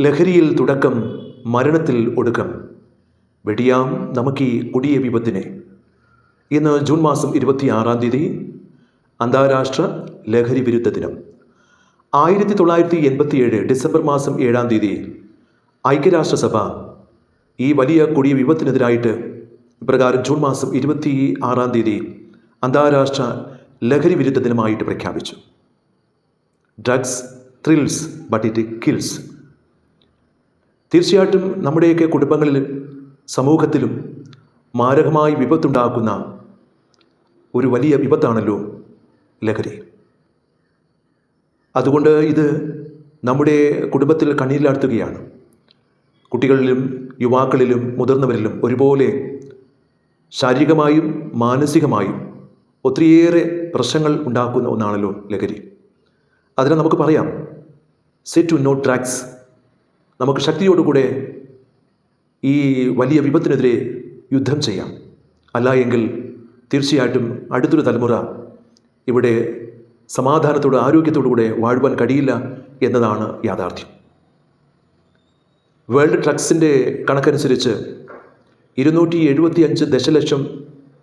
ലഹരിയിൽ തുടക്കം മരണത്തിൽ ഒടുക്കം. വെടിയാം നമുക്ക് ഈ കൊടിയ വിപത്തിനെ. ഇന്ന് ജൂൺ മാസം ഇരുപത്തിയാറാം തീയതി അന്താരാഷ്ട്ര ലഹരി വിരുദ്ധ ദിനം. ആയിരത്തി തൊള്ളായിരത്തി എൺപത്തിയേഴ് ഡിസംബർ മാസം ഏഴാം തീയതി ഐക്യരാഷ്ട്രസഭ ഈ വലിയ കൊടിയ വിപത്തിനെതിരായിട്ട് ഇപ്രകാരം ജൂൺ മാസം ഇരുപത്തി ആറാം തീയതി അന്താരാഷ്ട്ര ലഹരി വിരുദ്ധ ദിനമായിട്ട് പ്രഖ്യാപിച്ചു. Drugs thrills but it kills. തീർച്ചയായിട്ടും നമ്മുടെയൊക്കെ കുടുംബങ്ങളിൽ സമൂഹത്തിലും മാരകമായി വിപത്തുണ്ടാക്കുന്ന ഒരു വലിയ വിപത്താണല്ലോ ലഹരി. അതുകൊണ്ട് ഇത് നമ്മുടെ കുടുംബത്തിൽ കണ്ണീരിലാർത്തുകയാണ് കുട്ടികളിലും യുവാക്കളിലും മുതിർന്നവരിലും ഒരുപോലെ ശാരീരികമായും മാനസികമായും ഒത്തിരിയേറെ പ്രശ്നങ്ങൾ ഉണ്ടാക്കുന്ന ഒന്നാണല്ലോ ലഹരി. അതിനെ നമുക്ക് പറയാം. സെറ്റ് ടു നോ ഡ്രഗ്സ് നമുക്ക് ശക്തിയോടുകൂടെ ഈ വലിയ വിപത്തിനെതിരെ യുദ്ധം ചെയ്യാം. അല്ല എങ്കിൽ തീർച്ചയായിട്ടും അടുത്തൊരു തലമുറ ഇവിടെ സമാധാനത്തോടെ ആരോഗ്യത്തോടുകൂടെ വാഴുവാൻ കഴിയില്ല എന്നതാണ് യാഥാർത്ഥ്യം. വേൾഡ് ഡ്രഗ്സിന്റെ കണക്കനുസരിച്ച് ഇരുന്നൂറ്റി എഴുപത്തി അഞ്ച് ദശലക്ഷം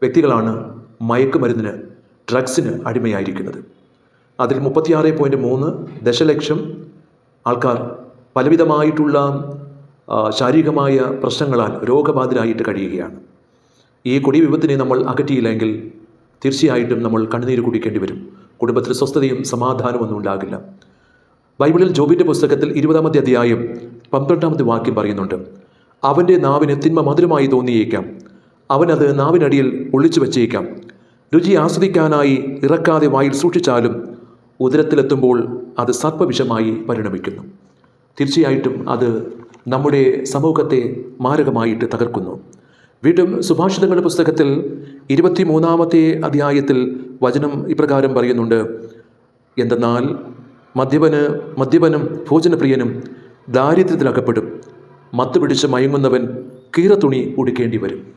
വ്യക്തികളാണ് മയക്കുമരുന്നിന് ഡ്രഗ്സിന് അടിമയായിരിക്കുന്നത്. അതിൽ മുപ്പത്തിയാറ് പോയിന്റ് മൂന്ന് ദശലക്ഷം ആൾക്കാർ പലവിധമായിട്ടുള്ള ശാരീരികമായ പ്രശ്നങ്ങളാൽ രോഗബാധിതരായിട്ട് കഴിയുകയാണ്. ഈ കൊടിയ വിപത്തിനെ നമ്മൾ അകറ്റിയില്ലെങ്കിൽ തീർച്ചയായിട്ടും നമ്മൾ കണ്ണുനീര് കുടിക്കേണ്ടി വരും. കുടുംബത്തിൽ സ്വസ്ഥതയും സമാധാനവും ഒന്നും ഉണ്ടാകില്ല. ബൈബിളിൽ ജോബിന്റെ പുസ്തകത്തിൽ ഇരുപതാമത്തെ അധ്യായം പന്ത്രണ്ടാമത്തെ വാക്യം പറയുന്നുണ്ട്. അവന്റെ നാവിന് തിന്മ മധുരമായി തോന്നിയേക്കാം. അവനത് നാവിനടിയിൽ ഒളിച്ചു വച്ചേക്കാം. രുചി ആസ്വദിക്കാനായി ഇറക്കാതെ വായിൽ സൂക്ഷിച്ചാലും ഉദരത്തിലെത്തുമ്പോൾ അത് സർപ്പവിഷമായി പരിണമിക്കുന്നു. തീർച്ചയായിട്ടും അത് നമ്മുടെ സമൂഹത്തെ മാരകമായിട്ട് തകർക്കുന്നു. വീണ്ടും സുഭാഷിതങ്ങളുടെ പുസ്തകത്തിൽ ഇരുപത്തി മൂന്നാമത്തെ അധ്യായത്തിൽ വചനം ഇപ്രകാരം പറയുന്നുണ്ട്. എന്തെന്നാൽ മദ്യപന് മദ്യപനും ഭോജനപ്രിയനും ദാരിദ്ര്യത്തിലകപ്പെടും. മത്ത് പിടിച്ച് മയങ്ങുന്നവൻ കീറത്തുണി ഉടുക്കേണ്ടി വരും.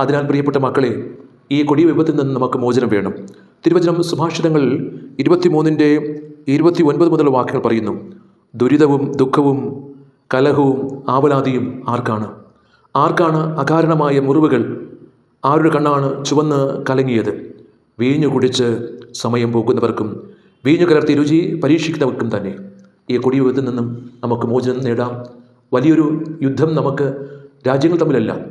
അതിനാൽ പ്രിയപ്പെട്ട മക്കളെ ഈ കൊടിയ വിപത്തിൽ നിന്ന് നമുക്ക് മോചനം വേണം. തിരുവചനം സുഭാഷിതങ്ങൾ ഇരുപത്തിമൂന്നിന്റെ ഇരുപത്തി ഒൻപത് മുതൽ വാക്കുകൾ പറയുന്നു. ദുരിതവും ദുഃഖവും കലഹവും ആവലാതിയും ആർക്കാണ്? ആർക്കാണ് അകാരണമായ മുറിവുകൾ? ആരുടെ കണ്ണാണ് ചുവന്ന് കലങ്ങിയത്? വീഞ്ഞു കുടിച്ച് സമയം പോകുന്നവർക്കും വീഞ്ഞു കലർത്തി രുചി പരീക്ഷിക്കുന്നവർക്കും തന്നെ ഈ കുടിയുഗത്തിൽ നിന്നും നമുക്ക് മോചനം നേടാം. വലിയൊരു യുദ്ധം നമുക്ക് രാജ്യങ്ങൾ തമ്മിലല്ല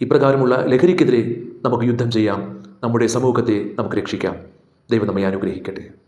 ഇപ്രകാരമുള്ള ലഹരിക്കെതിരെ നമുക്ക് യുദ്ധം ചെയ്യാം. നമ്മുടെ സമൂഹത്തെ നമുക്ക് രക്ഷിക്കാം. ദൈവം നമ്മെ അനുഗ്രഹിക്കട്ടെ.